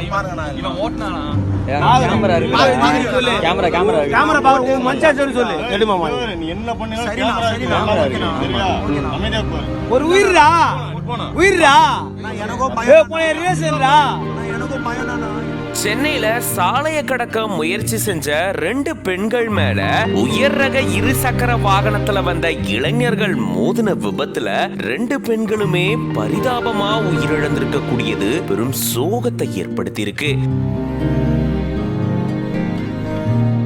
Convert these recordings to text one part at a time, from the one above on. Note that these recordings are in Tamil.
இவன் ஓட்டுனானா? கேமரா இருக்கு. கேமரா கேமரா கேமரா பாரு மனுஷா சொல்லி சொல்லு. எடுமாமா நீ என்ன பண்ணாலும் கேமரா இருக்கு. ஒரு உயிர்டா உயிர்டா எனக்கோ ஏய் போன ரிலேஷன்டா எனக்கோ பயனா சென்னையில சாலையை கடக்க முயற்சி செஞ்ச ரெண்டு பெண்கள் மேல உயர் ரக இருசக்கர வாகனத்துல வந்த இளைஞர்கள் மோதின விபத்துல ரெண்டு பெண்களுமே பரிதாபமா உயிரிழந்திருக்க கூடியது பெரும் சோகத்தை ஏற்படுத்தியிருக்கு.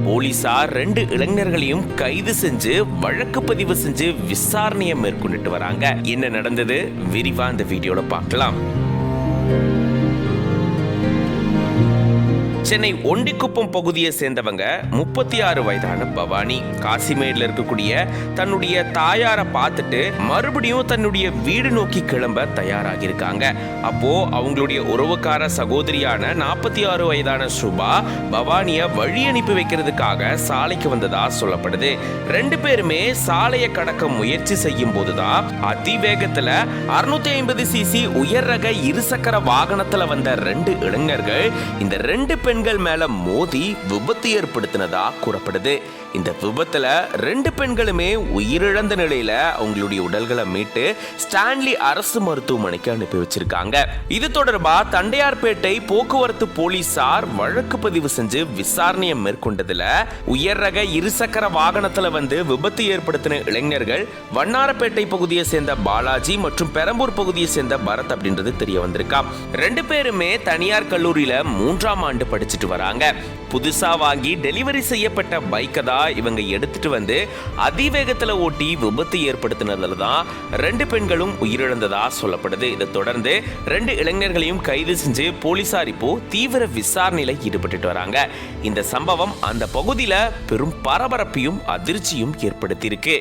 போலீசார் ரெண்டு இளைஞர்களையும் கைது செஞ்சு வழக்கு பதிவு செஞ்சு விசாரணையை மேற்கொண்டுட்டு வராங்க. என்ன நடந்தது? விரிவா அந்த வீடியோல பார்க்கலாம். சென்னை ஒண்டிக்குப்பம் பகுதியை சேர்ந்தவங்க முப்பத்தி ஆறு வயதான பவானி. காசிமேட்ல இருக்கக்கூடிய தன்னுடைய தாயாரை பார்த்துட்டு மறுபடியும் தன்னுடைய வீடு நோக்கி கிளம்ப தயாராகி இருக்காங்க அப்போ அவங்களுடைய உறவுக்கார சகோதரியான நாற்பத்தி ஆறு வயதான சுபா பவானிய வழி அனுப்பி வைக்கிறதுக்காக சாலைக்கு வந்ததா சொல்லப்படுது. ரெண்டு பேருமே சாலையை கடக்க முயற்சி செய்யும் போதுதான் அதிவேகத்துல அறுநூத்தி ஐம்பது சிசி உயர் ரக இருசக்கர வாகனத்துல வந்த ரெண்டு இளைஞர்கள் இந்த ரெண்டு பெண்கள் மேல மோதி விபத்து ஏற்படுத்தினதா கூறப்படுது. இந்த விபத்துல ரெண்டு பெண்களுமே உயிரிழந்த நிலையில அவங்களுடைய உடல்களை மீட்டு ஸ்டான்லி அரசு மருத்துவமனைக்கு அனுப்பி வச்சிருக்காங்க. இது தொடர்பா தண்டையார்பேட்டை போக்குவரத்து போலீசார் வழக்கு பதிவு செஞ்சு விசாரணையை மேற்கொண்டதுல உயர் ரக இருசக்கர வாகனத்துல வந்து விபத்து ஏற்படுத்தின இளைஞர்கள் வண்ணாரப்பேட்டை பகுதியை சேர்ந்த பாலாஜி மற்றும் பெரம்பூர் பகுதியை சேர்ந்த பரத் அப்படின்றது தெரிய வந்திருக்கா. ரெண்டு பேருமே தனியார் கல்லூரியில மூன்றாம் ஆண்டு படி படிச்சுட்டு வராங்க. புதுசா வாங்கி டெலிவரி செய்யப்பட்ட பைக்கை தான் இவங்க எடுத்துட்டு வந்து அதிவேகத்துல ஓட்டி விபத்து ஏற்படுத்தினதுல தான் ரெண்டு பெண்களும் உயிரிழந்ததா சொல்லப்படுது. இதை தொடர்ந்து ரெண்டு இளைஞர்களையும் கைது செஞ்சு போலீசார் இப்போ தீவிர விசாரணையில ஈடுபட்டுட்டு வராங்க. இந்த சம்பவம் அந்த பகுதியில் பெரும் பரபரப்பையும் அதிர்ச்சியும் ஏற்படுத்தியிருக்கு.